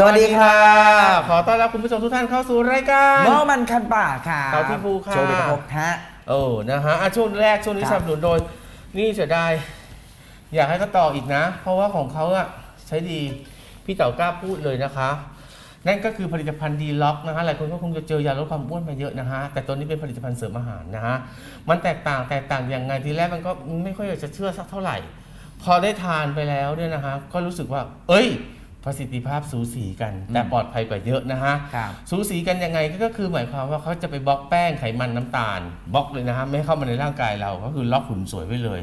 สวัสดีค่ะขอต้อนรับคุณผู้ชมทุกท่านเข้าสู่รายการเมื่อมันคันปากค่ะเต่าที่ภูค่ะโชว์เป็นพบฮะโอ้นะฮะอะช่วงแรกช่วงนี้คสรับนับสนุนโดย นี่เสียดายอยากให้เขาต่ออีกนะ เพราะว่าของเขาอะใช้ดีพี่เต๋ากล้าพูดเลยนะคะ นั่นก็คือผลิตภัณฑ์ดีล็อกนะฮะหลายคนก็คงจะเจอยาลดความอ้วนมาเยอะนะฮะแต่ตัวนี้เป็นผลิตภัณฑ์เสริมอาหารนะฮะมันแตกต่างแตกต่างอย่างไงทีแรกมันก็ไม่ค่อยอยากจะเชื่อสักเท่าไหร่ พอได้ทานไปแล้วเนี่ยนะฮะก็รู้สึกว่า เอ้ย ประสิทธิภาพสูสีกัน แต่ปลอดภัยกว่าเยอะนะฮะ ครับสูสีกันยังไงก็คือหมายความว่าเขาจะไปบล็อกแป้งไขมันน้ำตาลบล็อกเลยนะฮะไม่ให้เข้ามาในร่างกายเราก็คือล็อกหุ่นสวยไว้เลย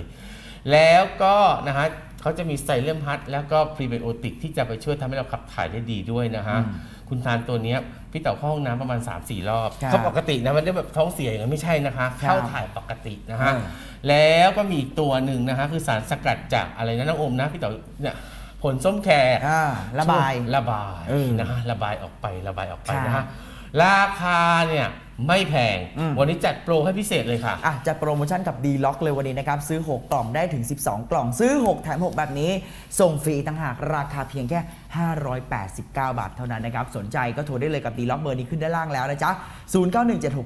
แล้วก็นะฮะเขาจะมีไซเลมฮัทแล้วก็พรีไบโอติกที่จะไปช่วยทำให้เราขับถ่ายได้ดีด้วยนะฮะอืมคุณทานตัวเนี้ยพี่เต่าเข้าห้องน้ำประมาณ 3-4 รอบครับเขาปกตินะมันได้แบบท้องเสียอย่างนั้นไม่ใช่นะคะครับเข้าถ่ายปกตินะฮะ อืม แล้วก็มีอีกตัวหนึ่งนะฮะคือสารสกัดจากอะไรนะน้องอมนะพี่เต่าเนี่ย ผลส้มแขกอ่าระบายช่วงระบายเออนะฮะระบายออกไประบายออกไปครับนะฮะราคาเนี่ย ไม่แพง อืม วันนี้จัดโปรให้พิเศษเลยค่ะ อะจัดโปรโมชั่นกับ D Lock เลยวันนี้นะครับ ซื้อ 6 กล่องได้ถึง 12 กล่อง ซื้อ 6 แถม 6 แบบนี้ ส่งฟรีต่างหากราคาเพียงแค่ 589 บาทเท่านั้นนะครับ สนใจก็โทรได้เลยกับ D Lock เบอร์นี้ขึ้นด้านล่างแล้วนะจ๊ะ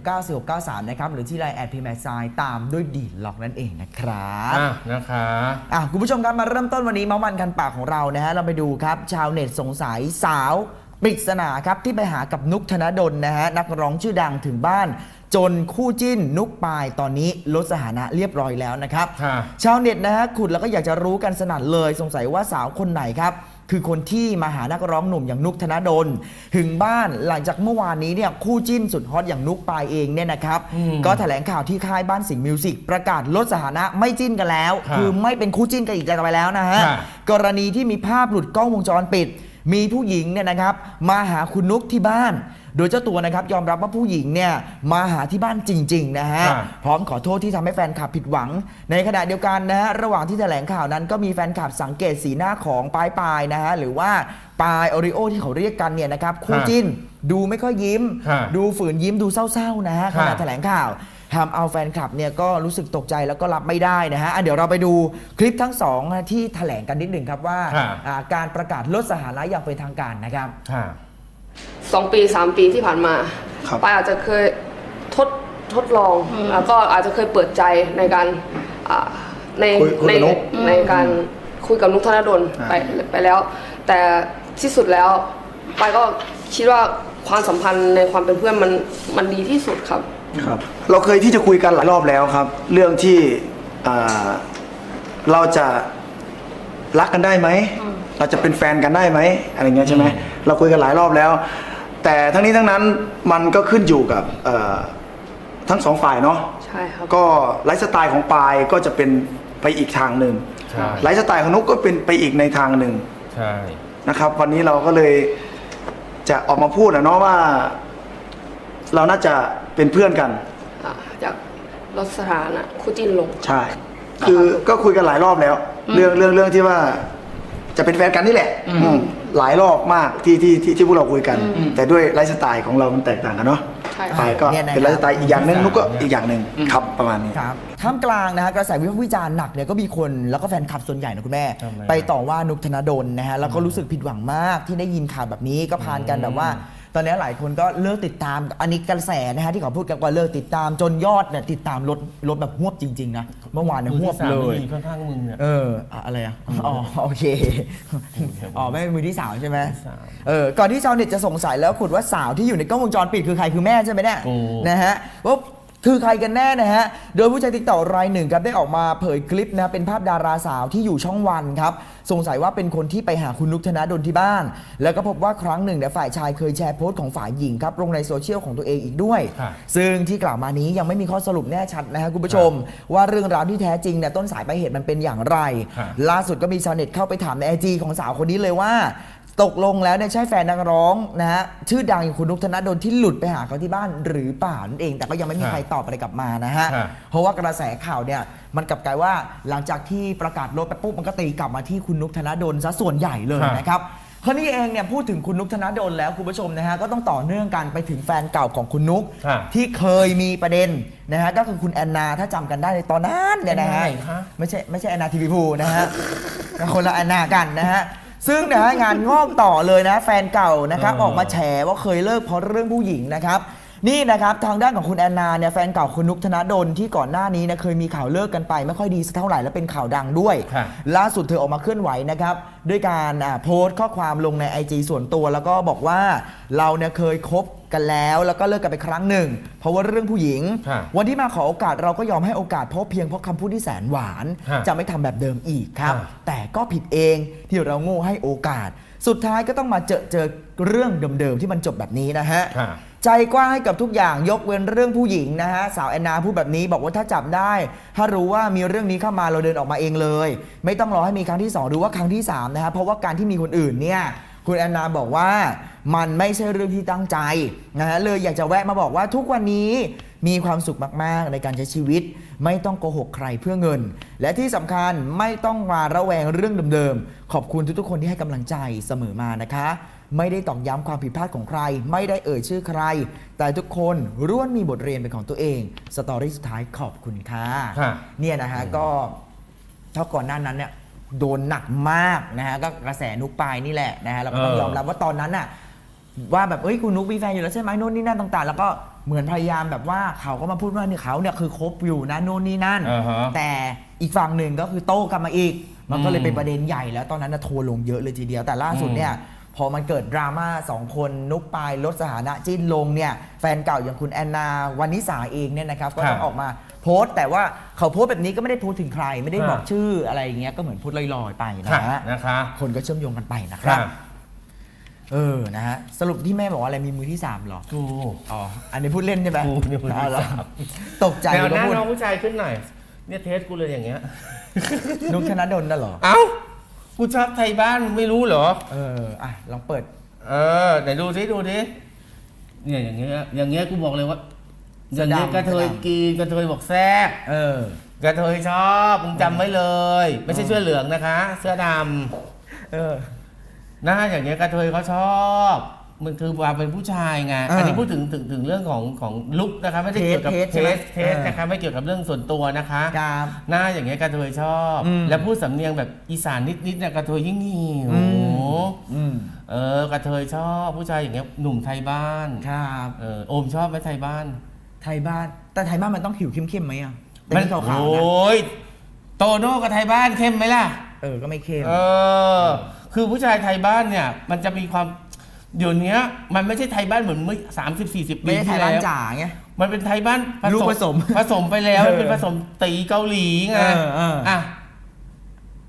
0917694693 นะครับหรือที่ไลน์แอดพีแมซายตามด้วย D Lock นั่นเองนะครับ อะนะคะ อะคุณผู้ชมครับมาเริ่มต้นวันนี้เมามันคันปากของเรานะฮะเราไปดูครับ ชาวเน็ตสงสัยสาว ปริศนาครับที่ไปหากับนุกธนดลนะฮะนักร้องชื่อดังถึงบ้าน จนคู่จิ้นนุกปายตอนนี้ลดสถานะเรียบร้อยแล้วนะครับ ค่ะ ชาวเน็ตนะฮะขุดแล้วก็อยากจะรู้กันสนั่นเลยสงสัยว่าสาวคนไหนครับ คือคนที่มาหานักร้องหนุ่มอย่างนุกธนดลถึงบ้านหลังจากเมื่อวานนี้เนี่ยคู่จิ้นสุดฮอตอย่างนุกปายเองเนี่ยนะครับอืมก็แถลงข่าวที่ค่ายบ้านสิงห์มิวสิกประกาศลดสถานะไม่จิ้นกันแล้ว ครับคือไม่เป็นคู่จิ้นกันอีกต่อไปแล้วนะฮะ ค่ะ กรณีที่มีภาพหลุดกล้องวงจรปิด มีผู้หญิงเนี่ยนะครับมาหาคุณนุกที่บ้าน โดยเจ้าตัวนะครับยอมรับว่าผู้หญิงเนี่ยมาหาที่บ้านจริงๆนะฮะค่ะพร้อมขอโทษที่ทำให้แฟนคลับผิดหวัง ในขณะเดียวกันนะฮะระหว่างที่แถลงข่าวนั้นก็มีแฟนคลับสังเกตสีหน้าของปายปายนะฮะหรือว่าปายโอริโอที่เขาเรียกกันเนี่ยนะครับคู่ค่ะจิ้น ดูไม่ค่อยยิ้มค่ะดูฝืนยิ้มดูเศร้าๆนะฮะขค่ะณะแถลงข่าว ทำเอาแฟนคลับเนี่ยก็รู้สึกตกใจแล้วก็รับไม่ได้นะฮะอะเดี๋ยวเราไปดูคลิปทั้งสองนะที่แถลงกันนิดหนึ่งครับว่าค่ะอ่าการประกาศลดสถานะอย่างเป็นทางการนะครับค่ะสองปีสามปีที่ผ่านมาครับ ปายอาจจะเคยทดทดลองแล้วก็อาจจะเคยเปิดใจในการอ่าในคุยคุยในกับนุ๊กในการคุยกับนุกธนดลอ่า ไปไปแล้ว แต่ที่สุดแล้วปายก็คิดว่าความสัมพันธ์ในความเป็นเพื่อนมันมันดีที่สุดครับ ครับ เราเคยที่จะคุยกันหลายรอบแล้วครับ เรื่องที่อ่าเราจะรักกันได้ไหม เราจะเป็นแฟนกันได้ไหมอะไรเงี้ยใช่ไหมเราคุยกันหลายรอบแล้ว แต่ทั้งนี้ทั้งนั้นมันก็ขึ้นอยู่กับเอ่อทั้งสองฝ่ายเนาะใช่ครับ ก็ไลฟ์สไตล์ของปายก็จะเป็นไปอีกทางหนึ่งใช่ ไลฟ์สไตล์ของนุกก็เป็นไปอีกในทางหนึ่ง ใช่ นะครับวันนี้เราก็เลยจะออกมาพูดนะเนาะว่า เราน่าจะ เป็นเพื่อนกัน อ่าจากลดสถานะคู่จิ้นลง ใช่ คือก็คุยกันหลายรอบแล้ว เรื่องเรื่องเรื่องที่ว่า จะเป็นแฟนกันนี่แหละอืมหลายรอบมากที่ที่ที่ที่พวกเราคุยกัน แต่ด้วยไลฟ์สไตล์ของเรามันแตกต่างกันเนาะใช่ ไปก็เนี่ยนะครับ เป็นไลฟ์สไตล์อีกอย่างหนึ่งนุกก็อีกอย่างหนึ่งครับประมาณนี้ ครับท่ามกลางนะฮะกระแสวิพากษ์วิจารณ์หนักเนี่ยก็มีคนแล้วก็แฟนคลับส่วนใหญ่นะคุณแม่ ทำไม ไปต่อว่านุกธนดลนะฮะแล้วก็รู้สึกผิดหวังมากที่ได้ยินข่าวแบบนี้ก็พานกันแบบว่า ตอนนี้หลายคนก็เลิกติดตาม อันนี้กระแสนะฮะที่เขาพูดกันว่าเลิกติดตามจนยอดเนี่ยติดตามลดลดแบบหวบจริง ๆ นะ เมื่อวานเนี่ยหวบมือที่สามเลยไม่มีข้างๆมึงเนี่ย เอออะอะไรอะ อ๋อ โอเค อ๋อ ไม่เป็นมือที่สามใช่ไหมมือที่สามเออ ก่อนที่ชาวเน็ตจะสงสัยแล้วขุดว่าสาวที่อยู่ในกล้องวงจรปิดคือใครคือแม่ใช่ไหมเนี่ย ถูก นะฮะว่า คือใครกันแน่นะฮะ โดยผู้ใช้ติ๊กต็อกรายหนึ่งครับได้ออกมาเผยคลิปนะเป็นภาพดาราสาวที่อยู่ช่องวันครับ สงสัยว่าเป็นคนที่ไปหาคุณนุกธนดลที่บ้าน แล้วก็พบว่าครั้งหนึ่งเนี่ยฝ่ายชายเคยแชร์โพสต์ของฝ่ายหญิงครับลงในโซเชียลของตัวเองอีกด้วย ค่ะ ซึ่งที่กล่าวมานี้ยังไม่มีข้อสรุปแน่ชัดนะฮะคุณผู้ชม ว่าเรื่องราวที่แท้จริงเนี่ยต้นสายปลายเหตุมันเป็นอย่างไรค่ะล่าสุดก็มีชาวเน็ตเข้าไปถามในไอจีของสาวคนนี้เลยว่า ตกลงแล้วเนี่ยใช่แฟนนักร้องนะฮะชื่อดังอย่างคุณนุกธนดลที่หลุดไปหาเขาที่บ้านหรือเปล่านั่นเอง แต่ก็ยังไม่มีใครตอบอะไรกลับมานะฮะค่ะเพราะว่ากระแสข่าวเนี่ยมันกลับกลายว่าหลังจากที่ประกาศลดไปปุ๊บมันก็ตีกลับมาที่คุณนุกธนดลซะส่วนใหญ่เลยค่ะนะครับคราวนี้เองเนี่ยพูดถึงคุณนุกธนดลแล้วคุณผู้ชมนะฮะก็ต้องต่อเนื่องกันไปถึงแฟนเก่าของคุณนุกค่ะที่เคยมีประเด็นนะฮะก็คือคุณแอนนาถ้าจำกันได้ในตอนนั้นเนี่ยนะฮะ แอนนาไหนคะ ไม่ใช่ไม่ใช่แอนนาทีวีพูนะฮะ คนละแอนนากันนะฮะ ซึ่งนะฮะงานงอกต่อเลยนะ แฟนเก่านะครับเออออกมาแฉว่าเคยเลิกเพราะเรื่องผู้หญิงนะครับนี่นะครับทางด้านของคุณแอนนาเนี่ยแฟนเก่าคุณนุกธนดลที่ก่อนหน้านี้นะเคยมีข่าวเลิกกันไป ไม่ค่อยดีสักเท่าไหร่และเป็นข่าวดังด้วย ค่ะล่าสุดเธอออกมาเคลื่อนไหวนะครับ ด้วยการอ่าโพสต์ข้อความลงใน IG ส่วนตัว แล้วก็บอกว่าเราเนี่ยเคยคบ กันแล้วแล้วก็เลิกกันไปครั้งหนึ่ง เพราะว่าเรื่องผู้หญิงค่ะวันที่มาขอโอกาสเราก็ยอมให้โอกาสเพราะเพียงเพราะคำพูดที่แสนหวานค่ะจะไม่ทำแบบเดิมอีกครับค่ะแต่ก็ผิดเองที่เราโง่ให้โอกาส สุดท้ายก็ต้องมาเจอเจอเรื่องเดิมๆที่มันจบแบบนี้นะฮะ ค่ะ ใจกว้างให้กับทุกอย่างยกเว้นเรื่องผู้หญิงนะฮะ สาวแอนนาพูดแบบนี้บอกว่าถ้าจับได้ ถ้ารู้ว่ามีเรื่องนี้เข้ามาเราเดินออกมาเองเลย ไม่ต้องรอให้มีครั้งที่ 2 หรือว่าครั้งที่ 3 นะฮะ เพราะว่าการที่มีคนอื่นเนี่ย คุณแอนนาบอกว่ามันไม่ใช่เรื่องที่ตั้งใจนะฮะเลยอยากจะแวะมาบอกว่าทุกวันนี้มีความสุขมากๆ ในการใช้ชีวิต ไม่ต้องโกหกใครเพื่อเงิน และที่สำคัญไม่ต้องมาระแวงเรื่องเดิมๆ ขอบคุณทุกๆ คนที่ให้กำลังใจเสมอมานะคะ ไม่ได้ตอกย้ำความผิดพลาดของใคร ไม่ได้เอ่ยชื่อใคร แต่ทุกคนร่วนมีบทเรียนเป็นของตัวเองสตอรี่สุดท้ายขอบคุณค่ะค่ะเนี่ยนะฮะก็เท่าก่อนหน้านั้นเนี่ย โดนหนักมากนะฮะก็กระแสนุกปายนี่แหละนะฮะเราก็ต้องเออยอมรับว่าตอนนั้นน่ะว่าแบบเอ้ยคุณนุกมีแฟนอยู่แล้วใช่ไหมโน่นนี่นั่นต่าง ๆ แล้วก็เหมือนพยายามแบบว่าเขาก็มาพูดว่าเนี่ยเขาเนี่ยคือคบอยู่นะโน่นนี่นั่น อ่าฮะ แต่อีกฝั่งหนึ่งก็คือโต้กลับมาอีก มันก็เลยอืมเป็นประเด็นใหญ่แล้วตอนนั้นนะทัวร์ลงเยอะเลยทีเดียวแต่ล่าสุดเนี่ย พอมันเกิดดราม่าสองคนนุกปายลดสถานะจิ้นลงเนี่ยแฟนเก่าอย่างคุณแอนนาวันนิสาเองเนี่ยนะครับก็ต้องครับออกมาโพสต์แต่ว่าเขาโพสต์แบบนี้ก็ไม่ได้พูดถึงใคร ไม่ได้ครับบอกชื่ออะไรอย่างเงี้ยก็เหมือนพูดลอยๆไปนะค่ะฮะนะคะคนก็เชื่อมโยงกันไปนะครับค่ะเออ นะฮะ สรุปที่แม่บอกว่าอะไรมีมือที่สามเหรอกูอ๋อ อันนี้พูดเล่นใช่ไหมกูเนี่ยมือที่อ๋อเหรอสามตกใจแต่เอาหก็น้าพูดน้องผู้ชายขึ้นหน่อย เนี่ยเทสกูเลยอย่างเงี้ยนุกธนดลน่ะเหรอ เอ้า กูชอบไทยบ้านมึงไม่รู้เหรอ เออ อะ ลองเปิด เออไหนดูสิดูดิเนี่ยอย่างเงี้ยอย่างเงี้ยกูบอกเลยว่า อย่างเงี้ยเสื้อดำกระเทยเสื้อดำกีนกระเทยบอกแซกเออ กระเทยชอบมึงจำไว้เลย ไม่ใช่เสื้อเหลืองนะคะ เสื้อดเออำนะอย่างเงี้ยกระเทยเขาชอบ มันคือว่าเป็นผู้ชายไงอ่าอันนี้พูดถึงถึงถึงเรื่องของของลุกนะคะไม่ได้เกี่ยวกับเทสเทใช่ไหมสเทสเออนะคะไม่เกี่ยวกับเรื่องส่วนตัวนะคะ ครับ หน้าอย่างเงี้ยกระเทยชอบ อืม แล้วพูดสำเนียงแบบอีสานนิดๆเนี่ยกระเทยยิ่งหิวอืมอืมเออกระเทยชอบผู้ชายอย่างเงี้ยหนุ่มไทยบ้านครับ เออโอมชอบไหมไทยบ้านไทยบ้าน แต่ไทยบ้านมันต้องผิวเข้มๆไหมอะแต่มันนี่ขาวๆโอนะ้ยโตโน่กับไทยบ้านเข้มไหมล่ะ เออก็ไม่เข้ม เออ คือผู้ชายไทยบ้านเนี่ย มันจะมีความ เดี๋ยวนี้มันไม่ใช่ไทยบ้านเหมือนเมื่อสามสิบสี่สิบปีไม่ได้ไทที่ยแล้บ้านวจ๋าไง มันเป็นไทยบ้านลูกผสมผสมไปแล้วเออมันเป็นผสมตีเกาหลีไงเออเอออ่อะ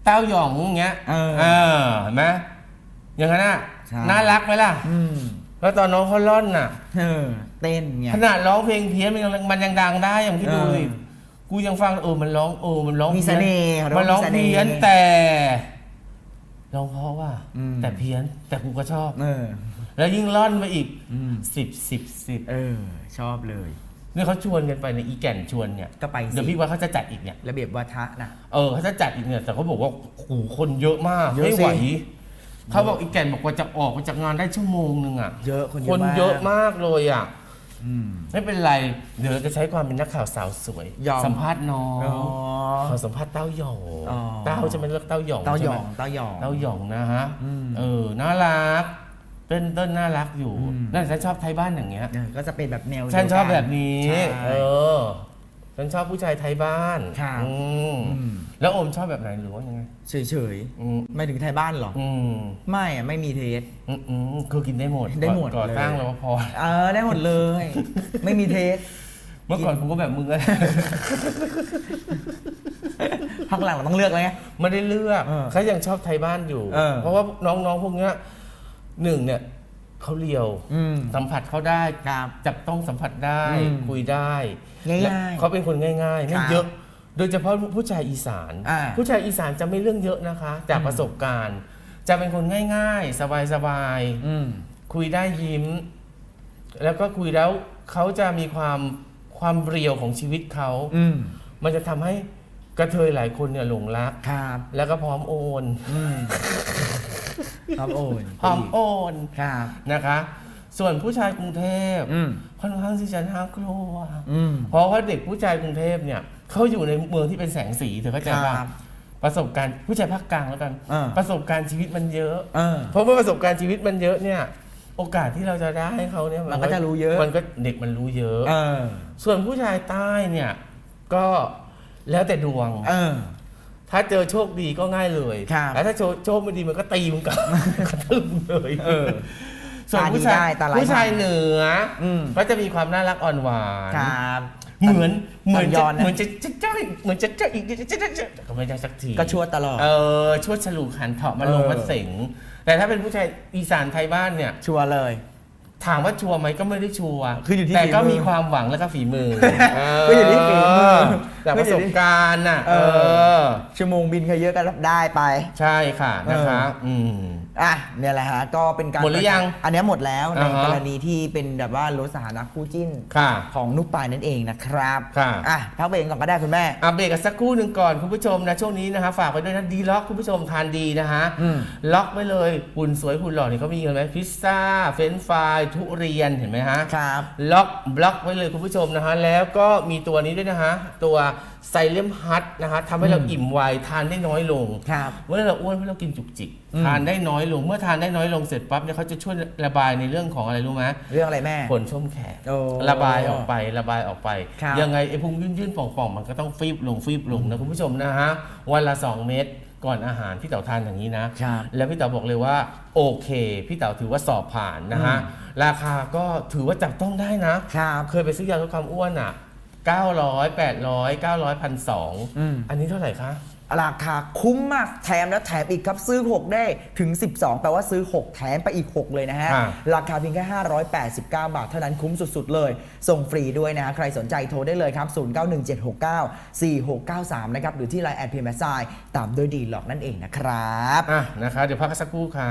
เต้าหยองอย่างเงี้ยเออเออเห็นไหมอย่างนั้นน่ะใช่น่ารักไหมล่ะ อืมแล้วตอนน้องเขาล่อนน่ะ เออเต้นไง ขนาดร้องเพลงเพี้ยนมันยังมันยังดังได้อย่างที่ดูเออดิกูยังฟังเออมันร้องเออมันร้องมีเสน่ห์เขาเรียกมันว่าร้องมีเสน่ห์ เพี้ยนแต่ ร้องเพราะว่าอืม แต่เพี้ยนแต่กูก็ชอบ เออ แล้วยิ่งล่อนมาอีกอืม สิบสิบสิบเออ ชอบเลยนี่เขาชวนกันไปในอีแก่นชวนเนี่ยก็ไปสิ เดี๋ยวพี่ว่าเขาจะจัดอีกเนี่ยระเบียบวัฒนะ เออเขาจะจัดอีกเนี่ยแต่เขาบอกว่าโอ้โหคนเยอะมากเยอะไม่ไหวสิเขาบอกอีแก่นบอกว่าจะออกมาจากงานได้ชั่วโมงหนึ่งอะเยอะคนเยคอะนมากเยอะมากเลยอะอืม ไม่เป็นไร เดี๋ยวเราจะใช้ความเป็นนักข่าวสาวสวย ยอม สัมภาษณ์น้องอ๋อ ขอสัมภาษณ์เต้าหยองอ๋อ เต้าจะเป็นเลือกเต้าหยองเต้าหยใช่อไมงเต้าหยอง เต้าหยองนะฮะอืมเออน่ารักเต้นเต้นน่ารักอยู่อืม นั่นฉันชอบไทยบ้านอย่างเงี้ย เออก็จะเป็นแบบแนวฉันชอบเดียวกัแบบนี้ ใช่ เออ ฉันชอบผู้ชายไทยบ้านครับอืมอืมแล้วโอมชอบแบบไหนหรือว่ายังไง เฉยอืม ๆไม่ถึงไทยบ้านเหรอ อืมไม่อะไม่มีเทส อืมอืมคือกินได้หมดได้หมดก่อเลยตั้งแล้วพอ เออได้หมดเลย ไม่มีเทส เมื่อก่อนผมก็แบบมึงอะ พักหลังเราต้องเลือกแล้วไง ไม่ได้เลือกเออเขายังชอบไทยบ้านอยู่ เออเพราะว่าน้องๆพวกเนี้ยหนึ่งเนี่ย เขาเลียว อืม สัมผัสเขาได้ ครับจับต้องสัมผัสได้อืมคุยได้ง่ายๆและเขาเป็นคนง่ายๆไม่ครับเยอะ โดยเฉพาะผู้ชายอีสาน อ่าผู้ชายอีสานจะไม่เรื่องเยอะนะคะ จากประสบการณ์ จะเป็นคนง่ายๆ สบายอืม ๆ คุยได้ยิ้ม แล้วก็คุยแล้วเขาจะมีความความเรียวของชีวิตเขา อืม มันจะทำให้กระเทยหลายคนเนี่ยหลงรัก ครับ แล้วก็พร้อมโอน อืม ครับโอนพร้อมโอนครับนะคะ ส่วนผู้ชายกรุงเทพอืม ค่อนข้างที่จะน่ากลัวอืม เพราะว่าเด็กผู้ชายกรุงเทพเนี่ยเขาอยู่ในเมืองที่เป็นแสงสีเธอเข้าใจป่ะครับประสบการณ์ผู้ชายภาคกลางแล้วกัน อ่า ประสบการณ์ชีวิตมันเยอะ เออ เพราะเมื่อประสบการณ์ชีวิตมันเยอะเนี่ย โอกาสที่เราจะได้ให้เขาเนี่ยมันก็จะรู้เยอะ มันก็เด็กมันรู้เยอะ เออ ส่วนผู้ชายใต้เนี่ยก็แล้วแต่ดวง เออ ถ้าเจอโชคดีก็ง่ายเลยครับแต่ถ้าโชคโชคไม่ดีมันก็ตีมันกลับกระทึบเลยเออส่วนตาดีผู้ชาได้ยตาร้ายผู้ชายได้เหนืออมก็จะมีความน่ารักอ่อนหวานครับเหมือนเหมือนย้จะอนนะเหมือนจะจะจะเหมือนจะจะอีกจะจะจะจะก็ไม่ได้สักทีก็ชั่วตลอดเออชั่วฉลูกหันเถาะมาลงเออมาเสงแต่ถ้าเป็นผู้ชายอีสานไทยบ้านเนี่ยชัวร์เลยถามว่าชัวร์ไหมก็ไม่ได้ชัวร์คืออยู่ที่แต่ก็ฝีมือมีความหวังแล้วก็ฝีมือก็อยู่ที่ฝีมือแต่ประสบการณ์น่ะเอเอออ ชั่วโมงบินเคยเยอะก็ได้ไป ใช่ค่ะนะคะเอออืมอะเนี่ยแหละฮะก็เป็นการหมดหรือยังอันเนี้ยหมดแล้วในอ่าฮะกรณีที่เป็นแบบว่าลดสถานะคู่จิ้นค่ะของนุกปายนั่นเองนะครับค่ะอะพักเบรกก่อนก็ได้คุณแม่อัปเดตกันสักครู่หนึ่งก่อนคุณผู้ชมนะช่วงนี้นะคะฝากไปด้วยนะดีล็อกคุณผู้ชมทานดีนะคะอืมล็อกไว้เลยหุ่นสวยหุ่นหล่อนี่เขามีกันไหมพิซซ่าเฟรนช์ฟรายทุเรียนเห็นไหมฮะครับล็อกบล็อกไว้เลยคุณผู้ชมนะฮะแล้วก็มีตัวนี้ด้วยนะฮะตัวไซเลมฮัทนะฮะทำให้เราอืมอิ่มไวทานได้น้อยลง ครับเมื่อเราอ้วนเพราะเรากินจุกจิกอืมทานได้น้อยลง เมื่อทานได้น้อยลงเสร็จปั๊บเนี่ยเขาจะช่วยระบายในเรื่องของอะไรรู้ไหมเรื่องอะไรแม่ ผลช่มแขกโอ้ระบายออกไประบายออกไป ครับ ยังไงไอ้พุงยื่นๆป่องๆ มันก็ต้องฟีบลงฟีบลงนะคุณผู้ชมนะฮะวันละ 2 เม็ดก่อนอาหารพี่เต๋าทานอย่างนี้นะ ครับ แล้วพี่เต๋าบอกเลยว่าโอเค พี่เต๋าถือว่าสอบผ่านนะฮะราคาก็ถือว่าจับต้องได้นะ ครับ เคยไปซื้อยาลดความอ้วนอะ 900 800 900อืม1,200อันนี้เท่าไหร่คะ ราคาคุ้มมากแถมแล้วแถมอีกครับซื้อ 6 ได้ถึง 12 แปลว่าซื้อ 6 แถมไปอีก 6 เลยนะฮะ อ่าราคาเพียงแค่ 589 บาท เท่านั้นคุ้มสุดๆเลย ส่งฟรีด้วยนะฮะ ใครสนใจโทรได้เลยครับ 0917694693 นะครับ หรือที่ Line แอดพีเมสายตามด้วยดีหลอกนั่นเองนะครับ อะนะคะ เดี๋ยวพักกันสักครู่ค่ะ